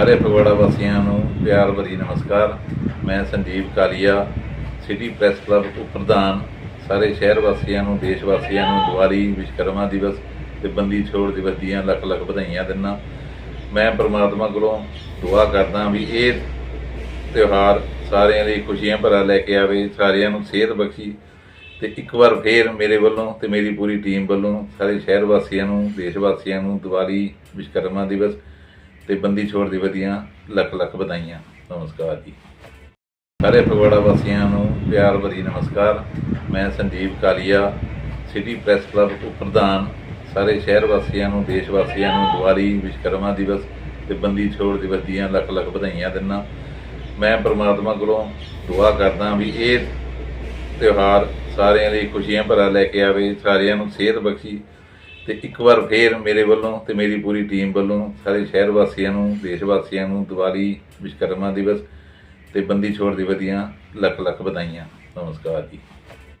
ਸਾਰੇ ਫਗਵਾੜਾ ਵਾਸੀਆਂ ਨੂੰ ਪਿਆਰ ਭਰੀ ਨਮਸਕਾਰ। ਮੈਂ Sanjeev Kalia, city press club ਉਪ ਪ੍ਰਧਾਨ, ਸਾਰੇ ਸ਼ਹਿਰ ਵਾਸੀਆਂ ਨੂੰ ਦੇਸ਼ ਵਾਸੀਆਂ ਨੂੰ ਦੀਵਾਲੀ ਵਿਸ਼ਕਰਮਾ ਦਿਵਸ ਤੇ ਬੰਦੀ ਛੋੜ ਦਿਵਸ ਦੀਆਂ ਲੱਖ ਲੱਖ ਵਧਾਈਆਂ ਦਿੰਦਾ। ਮੈਂ ਪਰਮਾਤਮਾ ਕੋਲੋਂ ਦੁਆ ਕਰਦਾ ਵੀ ਇਹ ਤਿਉਹਾਰ ਸਾਰਿਆਂ ਲਈ ਖੁਸ਼ੀਆਂ ਭਰਾ ਲੈ ਕੇ ਆਵੇ, ਸਾਰਿਆਂ ਨੂੰ ਸਿਹਤ ਬਖਸ਼ੀ ਤੇ ਇੱਕ ਵਾਰ ਫੇਰ ਮੇਰੇ ਵੱਲੋਂ ਤੇ ਮੇਰੀ ਪੂਰੀ ਟੀਮ ਵੱਲੋਂ ਸਾਰੇ ਸ਼ਹਿਰ ਵਾਸੀਆਂ ਨੂੰ ਦੇਸ਼ ਵਾਸੀਆਂ ਨੂੰ ਦੀਵਾਲੀ ਵਿਸ਼ਕਰਮਾ ਦਿਵਸ ਤੇ ਬੰਦੀ ਛੋੜ ਦੀ ਦੀਆਂ ਲੱਖ ਲੱਖ ਵਧਾਈਆਂ। ਨਮਸਕਾਰ ਜੀ। ਸਾਰੇ ਫਗਵਾੜਾ ਵਾਸੀਆਂ ਨੂੰ ਪਿਆਰ ਭਰੀ ਨਮਸਕਾਰ। ਮੈਂ Sanjeev Kalia, city press club ਉਪ ਪ੍ਰਧਾਨ। ਸਾਰੇ ਸ਼ਹਿਰ ਵਾਸੀਆਂ ਨੂੰ, ਦੇਸ਼ ਵਾਸੀਆਂ ਨੂੰ ਦੀਵਾਲੀ ਵਿਸ਼ਕਰਮਾ ਦਿਵਸ ਤੇ ਬੰਦੀ ਛੋੜ ਦਿਵਸ ਦੀਆਂ ਲੱਖ ਲੱਖ ਵਧਾਈਆਂ ਦਿੰਦਾ। ਮੈਂ ਪਰਮਾਤਮਾ ਕੋਲੋਂ ਦੁਆ ਕਰਦਾ ਵੀ ਇਹ ਤਿਉਹਾਰ ਸਾਰਿਆਂ ਲਈ ਖੁਸ਼ੀਆਂ ਭਰਾ ਲੈ ਕੇ ਆਵੇ, ਸਾਰਿਆਂ ਨੂੰ ਸਿਹਤ ਬਖਸ਼ੀ ਤੇ ਇੱਕ ਵਾਰ ਫੇਰ ਮੇਰੇ ਵੱਲੋਂ ਤੇ ਮੇਰੀ ਪੂਰੀ ਟੀਮ ਵੱਲੋਂ ਸਾਰੇ ਸ਼ਹਿਰ ਵਾਸੀਆਂ ਨੂੰ, ਦੇਸ਼ ਵਾਸੀਆਂ ਨੂੰ ਦੀਵਾਲੀ ਵਿਸ਼ਕਰਮਾ ਦਿਵਸ ਤੇ ਬੰਦੀ ਛੋੜ ਦਿਵਸ ਦੀਆਂ ਲੱਖ ਲੱਖ ਵਧਾਈਆਂ। ਨਮਸਕਾਰ ਜੀ।